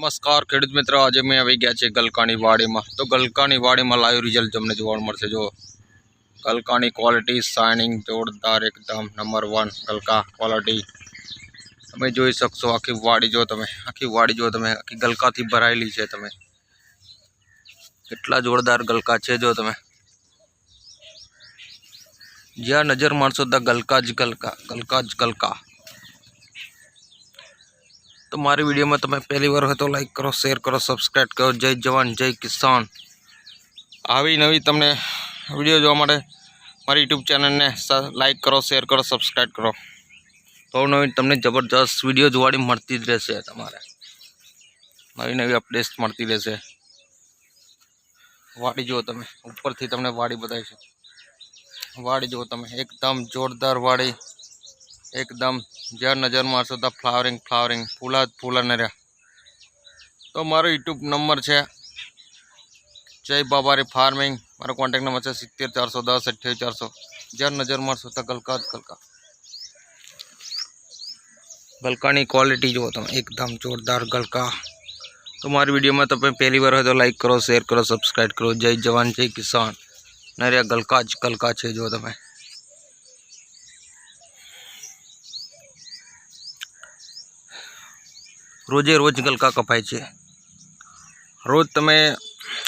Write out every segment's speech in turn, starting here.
नमस्कार ખેડૂત મિત્રો આજે મે આવી ગયા છે ગલકાણી વાડીમાં તો ગલકાણી વાડીમાં લાયુ રિઝલ્ટ તમને જોવાનું મળશે જો ગલકાણી ક્વોલિટી શાઈનિંગ જોરદાર એકદમ નંબર 1 ગલકા ક્વોલિટી તમે જોઈ શકશો આખી વાડી જો તમે આખી વાડી જો તમે આખી ગલકાથી ભરાયેલી છે તમે કેટલા જોરદાર ગલકા છે જો તમે જ્યાં નજર મારશો ત્યાં ગલકા જ ગલકા ગલકા જ ગલકા તો મારી વિડીયોમાં તમે પહેલી વાર હોય તો લાઈક કરો શેર કરો સબસ્ક્રાઈબ કરો જય જવાન જય કિસાન આવી નવી તમને વિડીયો જોવા માટે મારી યુટ્યુબ ચેનલને લાઈક કરો શેર કરો સબસ્ક્રાઈબ કરો તો નવી તમને જબરજસ્ત વિડીયો જોવાડી મળતી જ રહેશે તમારે નવી નવી અપડેટ્સ મળતી રહેશે વાડી જુઓ તમે ઉપરથી તમને વાડી બતાવી છે વાડી જુઓ તમે એકદમ જોરદાર વાડી एकदम जर नजर मारसो तो फ्लावरिंग फ्लावरिंग फूला फूला न रहा तो मारो यूट्यूब नंबर है जय बाबारी फार्मिंग मारो कॉन्टेक्ट नंबर है सित्तेर चार सौ दस अठाई चार सौ जर नजर मारसो तो गलका कलका गलका क्वालिटी जो तुम एकदम जोरदार गलका तो मार वीडियो में तब पहली बार हो तो लाइक करो शेयर करो सब्सक्राइब करो जय जवान जय किसान नरिया गलका गलका जो तुम्हें રોજે રોજ ગલકા કપાય છે રોજ તમે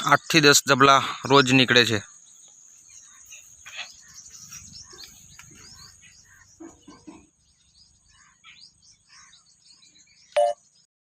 આઠથી દસ જબલા રોજ નીકળે છે